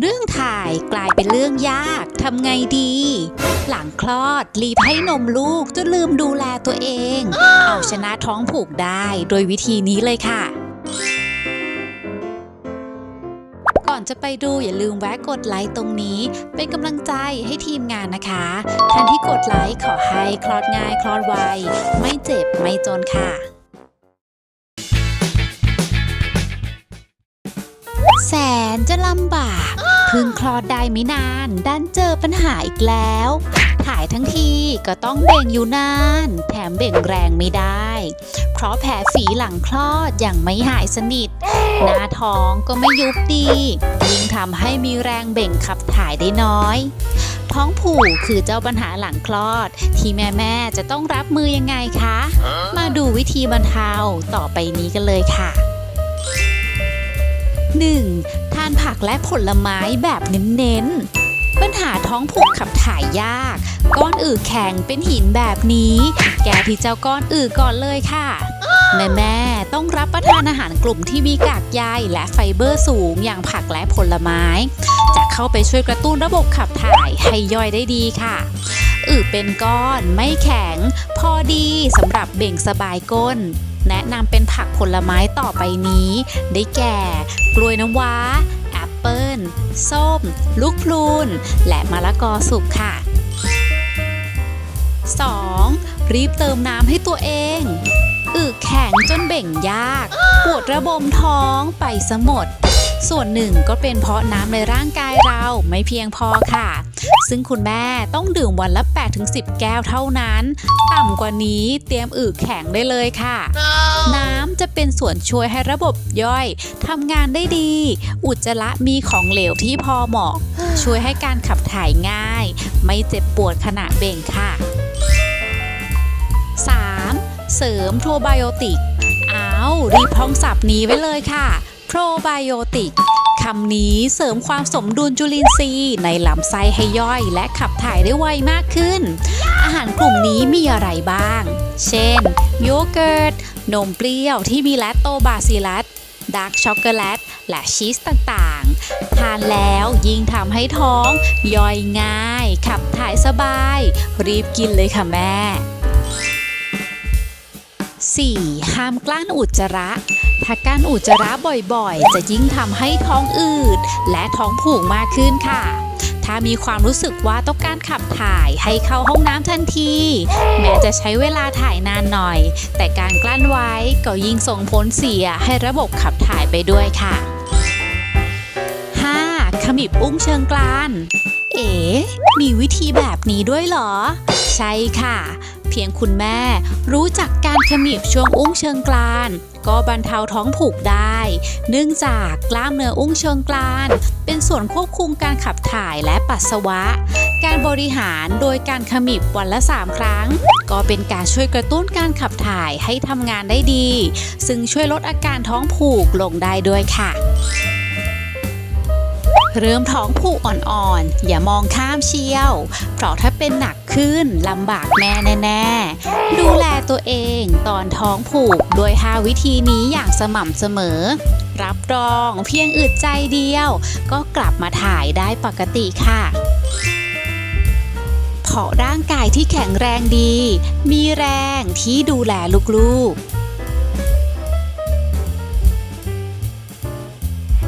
เรื่องถ่ายกลายเป็นเรื่องยากทำไงดี หลังคลอดรีบให้นมลูกจนลืมดูแลตัวเอง เอาชนะท้องผูกได้โดยวิธีนี้เลยค่ะ ก่อนจะไปดูอย่าลืมแวะกดไลค์ตรงนี้ เป็นกำลังใจให้ทีมงานนะคะท่านที่กดไลค์ขอให้คลอดง่ายคลอดไวไม่เจ็บไม่จนค่ะแสนจะลำบาก พึ่งคลอดได้ไม่นานดันเจอปัญหาอีกแล้ว ถ่ายทั้งทีก็ต้องเบ่งอยู่นาน แถมเบ่งแรงไม่ได้ เพราะแผลฝีหลังคลอดยังไม่หายสนิท หน้าท้องก็ไม่ยุบดี ยิ่งทำให้มีแรงเบ่งขับถ่ายได้น้อย ท้องผูกคือเจ้าปัญหาหลังคลอด ที่แม่ๆจะต้องรับมือยังไงคะ มาดูวิธีบรรเทาต่อไปนี้กันเลยค่ะ 1. านผักและผลไม้แบบเน้นๆ ปัญหาท้องผูกขับถ่ายยาก ก้อนอืดแข็งเป็นหินแบบนี้ แกที่เจ้าก้อนอืดก่อนเลยค่ะ แม่แม่ต้องรับประทานอาหารกลุ่มที่มีกากใยและไฟเบอร์สูงอย่างผักและผลไม้ จะเข้าไปช่วยกระตุ้นระบบขับถ่ายให้ย่อยได้ดีค่ะอืดเป็นก้อนไม่แข็ง พอดีสำหรับเบ่งสบายก้น แนะนำเป็นผักผลไม้ต่อไปนี้ ได้แก่ กล้วยน้ำว้า แอปเปิ้ล ส้ม ลูกพลูน และมะละกอสุกค่ะ 2. รีบเติมน้ำให้ตัวเองอึแข็งจนเบ่งยาก ปวดระบมท้องไปสมด ส่วนหนึ่งก็เป็นเพราะน้ำในร่างกายเราไม่เพียงพอค่ะ ซึ่งคุณแม่ต้องดื่มวันละ 8-10 แก้วเท่านั้น ต่ำกว่านี้เตรียมอึแข็งได้เลยค่ะ น้ำจะเป็นส่วนช่วยให้ระบบย่อยทำงานได้ดี อุจจาระมีของเหลวที่พอเหมาะ ช่วยให้การขับถ่ายง่าย ไม่เจ็บปวดขณะเบ่งค่ะ 3. เสริมโปรไบโอติก เอารีบท่องศัพท์นี้ไว้เลยค่ะ โปรไบโอติก คำนี้เสริมความสมดุลจุลินทรีย์ในลำไส้ให้ย่อยและขับถ่ายได้ไวมากขึ้น อาหารกลุ่มนี้มีอะไรบ้าง เช่น โยเกิร์ต นมเปรี้ยวที่มีแลคโตบาซิลลัสดาร์กช็อกโกแลต และชีสต่างๆ ทานแล้วยิ่งทำให้ท้อง ย่อยง่าย ขับถ่ายสบาย รีบกินเลยค่ะแม่ 4. ห้ามกลั้นอุจจาระ ถ้าการอุจจาระบ่อยๆ จะยิ่งทำให้ท้องอืด และท้องผูกมากขึ้นค่ะ ถ้ามีความรู้สึกว่าต้องการขับถ่ายให้เข้าห้องน้ำทันที แม้จะใช้เวลาถ่ายนานหน่อย แต่การกลั้นไว้ก็ยิ่งส่งผลเสียให้ระบบขับถ่ายไปด้วยค่ะ 5. ขมิบอุ้งเชิงกรานเอ๋มีวิธีแบบนี้ด้วยเหรอ ใช่ค่ะ พียงคุณแม่ รู้จักการขมิบช่วงอุ้งเชิงกราน ก็บรรเทาท้องผูกได้ เนื่องจากกล้ามเนื้ออุ้งเชิงกราน เป็นส่วนควบคุมการขับถ่ายและปัสสาวะ การบริหารโดยการขมิบวันละ 3 ครั้ง ก็เป็นการช่วยกระตุ้นการขับถ่ายให้ทำงานได้ดี ซึ่งช่วยลดอาการท้องผูกลงได้ด้วยค่ะ เริ่มท้องผูกอ่อนๆ อย่ามองข้ามเชียว เพราะถ้าเป็นหนักขึ้นลำบากแม่แน่ๆ ดูแลตัวเองตอนท้องผูกโดย 5 วิธีนี้อย่างสม่ำเสมอ รับรองเพียงอึดใจเดียว ก็กลับมาถ่ายได้ปกติค่ะเพราะร่างกายที่แข็งแรงดี มีแรงที่ดูแลลูกๆ